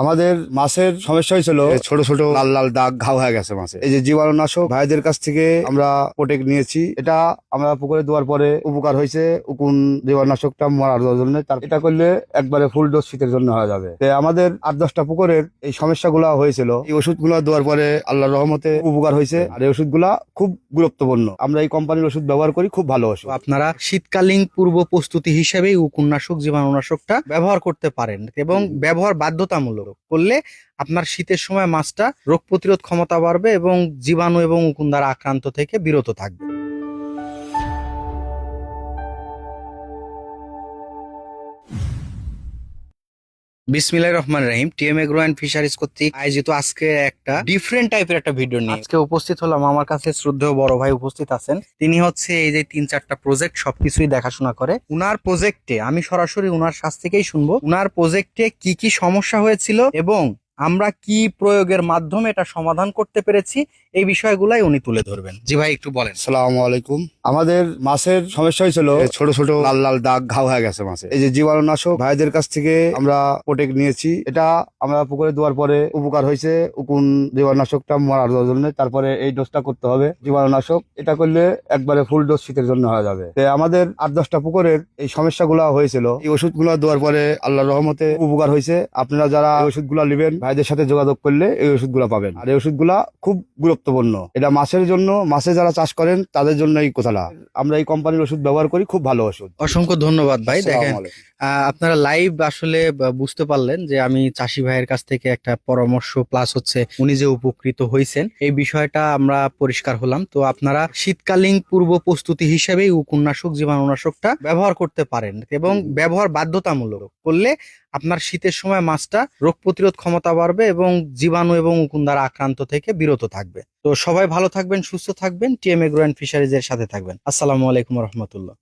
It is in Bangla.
আমাদের মাছের সমস্যা হয়েছিল ছোট ছোট লাল লাল দাগ ঘাও হয়ে গেছে মাছে। এই যে জীবাণুনাশক ভাইদের কাছ থেকে আমরা প্রোটেক্ট নিয়েছি। এটা আমরা পুকুরে দেওয়ার পরে উপকার হয়েছে। উকুন জীবাণুনাশকটা মারার জন্য। তার এটা করলে একবারে ফুল ডোজ শীতের জন্য হয়ে যাবে। তো আমাদের আট দশটা পুকুরের এই সমস্যাগুলো হয়েছিল। এই ওষুধগুলো দেওয়ার পরে আল্লাহর রহমতে উপকার হয়েছে। আর এই ওষুধগুলা খুব গুরুত্বপূর্ণ। আমরা এই কোম্পানির ওষুধ ব্যবহার করি খুব ভালো ওষুধ। আপনারা শীতকালীন পূর্ব প্রস্তুতি হিসেবে উপন্যাসক জীবাণুনাশকটা ব্যবহার করতে পারেন এবং ব্যবহার বাধ্যতামূলক। করলে আপনার শীতের সময় মাছটা রোগ প্রতিরোধ ক্ষমতা বাড়বে এবং জীবাণু এবং উকুন আক্রান্ত থেকে বিরত থাকবে। বিসমিল্লাহির রহমান রহিম। টিএম এগ্রো অ্যান্ড ফিশারিজ কর্তৃক আয়োজিত আজকে একটা ডিফারেন্ট টাইপের একটা ভিডিও নিয়ে। আজকে উপস্থিত হলাম আমার কাছে শ্রদ্ধেয় বড় ভাই উপস্থিত আছেন। তিনি হচ্ছে এই যে তিন চারটা প্রজেক্ট সবকিছুই দেখাশোনা করে। উনার প্রজেক্টে আমি সরাসরি উনার কাছ থেকেই শুনব। উনার প্রজেক্টে কি কি সমস্যা হয়েছিল এবং আমরা কি প্রয়োগের মাধ্যমে এটা সমাধান করতে পেরেছি? এই বিষয়গুলাই উনি তুলে ধরবেন। জি ভাই, একটু বলেন। আসসালামু আলাইকুম। আমাদের মাছের সমস্যা হয়েছিল ছোট ছোট লাল লাল দাগ ঘাও হয়ে গেছে মাছে। এই যে জীবাণুনাশক ভাইদের কাছ থেকে আমরা প্রোটেক্ট নিয়েছি। এটা আমরা পুকুরে দেওয়ার পরে উপকার হয়েছে। উকুন জীবাণুনাশকটা মারার জন্য। তারপরে এই ডোজটা করতে হবে। জীবাণুনাশক, এটা করলে একবারে ফুল ডোজ শীতের জন্য হয়ে যাবে। আমাদের আট দশটা পুকুরের এই সমস্যাগুলো হয়েছিল। এই ওষুধগুলো দেওয়ার পরে আল্লাহর রহমতে উপকার হয়েছে। আপনারা যারা ওষুধগুলো নেবেন ভাইদের সাথে যোগাযোগ করলে এই ওষুধগুলো পাবেন। আর এই ওষুধগুলা খুব গুরুত্বপূর্ণ। এটা মাছের জন্য মাছে যারা চাষ করেন তাদের জন্য এই কথাটা। আমরা এই কোম্পানির ওষুধ ব্যবহার করি খুব ভালো ওষুধ। অসংখ্য ধন্যবাদ ভাই দেখেন আপনারা লাইভ আসলে বুঝতে পারলেন যে আমি চাষি ভাইয়ের কাছ থেকে একটা পরামর্শ প্লাস হচ্ছে উনি যে উপকৃত হয়েছেন এই বিষয়টা আমরা পরিষ্কার হলাম। তো আপনারা শীতকালীন পূর্ব প্রস্তুতি হিসেবে উপন্যাসক জীবাণুনাশকটা ব্যবহার করতে পারেন এবং ব্যবহার বাধ্যতামূলক করলে আপনার শীতের সময় মাছটা রোগ প্রতিরোধ ক্ষমতা বাড়বে এবং জীবাণু এবং উকুন দ্বারা আক্রান্ত থেকে বিরত থাকবে। তো সবাই ভালো থাকবেন সুস্থ থাকবেন। টিএম এগ্রো অ্যান্ড ফিশারিজ এর সাথে থাকবেন। আসসালামু আলাইকুম রহমতুল্লাহ।